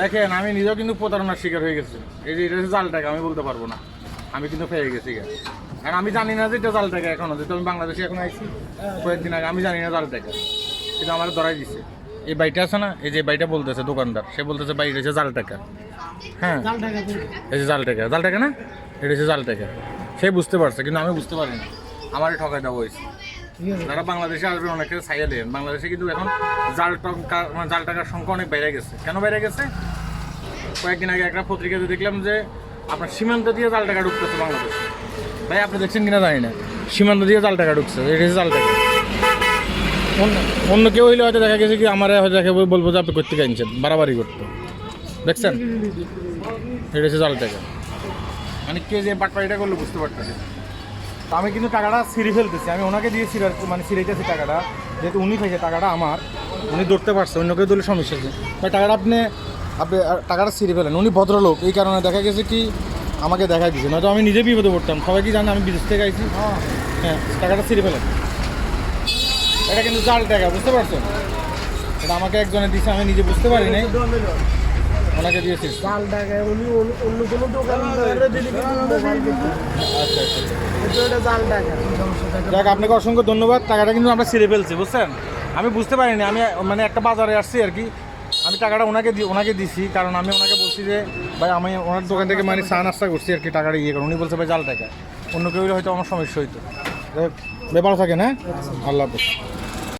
দেখেন, আমি নিজেও কিন্তু প্রতারণার শিকার হয়ে গেছি। এই যে এটা হচ্ছে জাল আমি বলতে পারব না। আমি কিন্তু পেয়ে গেছি। কারণ আমি জানি না যে এটা জাল টাকা যেহেতু আমি বাংলাদেশে এখন আইছি, কয়েকদিন আগে আমি জানি না জাল টাকা কিন্তু আমার ধরাই দিছে। এই বাইটা আছে না, এই যে বাইটা বলতেছে, দোকানদার, সে বলতেছে বাই এটা হচ্ছে জাল টাকা হ্যাঁ। এই যে জাল টাকা জাল টাকা না? এটা হচ্ছে জাল টাকা সে বুঝতে পারছে, কিন্তু আমি বুঝতে পারিনি। আমারই ঠকাই দেওয়া হয়েছে। যারা বাংলাদেশে আসবে অনেকে ছাইয়া দেন। বাংলাদেশে কিন্তু এখন জাল টাকা মানে জাল টাকার সংখ্যা অনেক বেড়ে গেছে। কেন বেড়ে গেছে? কয়েকদিন আগে একটা পত্রিকাতে দেখলাম যে আপনার সীমান্ত দিয়ে জাল টাকা ঢুকতেছে বাংলাদেশে। ভাই, আপনি দেখছেন কিনা জানি না। সীমান্ত দিয়ে জাল টাকা ঢুকছে, এটা জাল টাকা। অন্য কেউ হইলে হয়তো দেখা গেছে কি, আমার হয়তো দেখে বলব যে আপনি করতে গাইছেন বাড়াবাড়ি করতো। দেখছেন? এটা হচ্ছে জাল টাকা। মানে কে যে বাটপাড়িটা করল বুঝতে পারতেছি আমি কিন্তু টাকাটা ছিঁড়ে ফেলতেছি। আমি ওনাকে দিয়ে ছিঁড়ার মানে ছিঁড়াইতেছি টাকাটা। যেহেতু উনি থেকে টাকাটা আমার। উনি ধরতে পারছে অন্য কেউ দিলে সমস্যা আছে তাই টাকাটা আপনি আপনি টাকাটা ছিঁড়ে ফেলেন। উনি ভদ্রলোক এই কারণে দেখা গেছে কি আমাকে দেখা দিয়েছে নয়তো আমি নিজে বিপদে পড়তাম। সবাই কি জানে আমি বিদেশ থেকে আইছি? হ্যাঁ টাকাটা ছিঁড়ে ফেলেন। এটা কিন্তু জাল টাকা বুঝতে পারছেন? এটা আমাকে একজনে দিছে আমি নিজে বুঝতে পারি নাই। ওনাকে দিয়েছি। জাল টাকা উনি অন্য- কোনো দোকানদারে দিলে কিন্তু মোবাইল আচ্ছা আচ্ছা। যাক, আপনাকে অসংখ্য ধন্যবাদ। টাকাটা কিন্তু আমরা ছিঁড়ে ফেলছি, বুঝছেন? আমি বুঝতে পারিনি, আমি মানে একটা বাজারে আসছি আর কি। আমি টাকাটা ওনাকে ওনাকে দিছি, কারণ আমি ওনাকে বলছি যে, ভাই, আমি ওনার দোকান থেকে মানে চা নাস্তা করছি আর কি, টাকাটা ইয়ে করুন উনি বলছে, ভাই, জাল টাকা। অন্য কেউ হয়তো আমার সমস্যা হইতো। ব্যাপার থাকে না আল্লাহ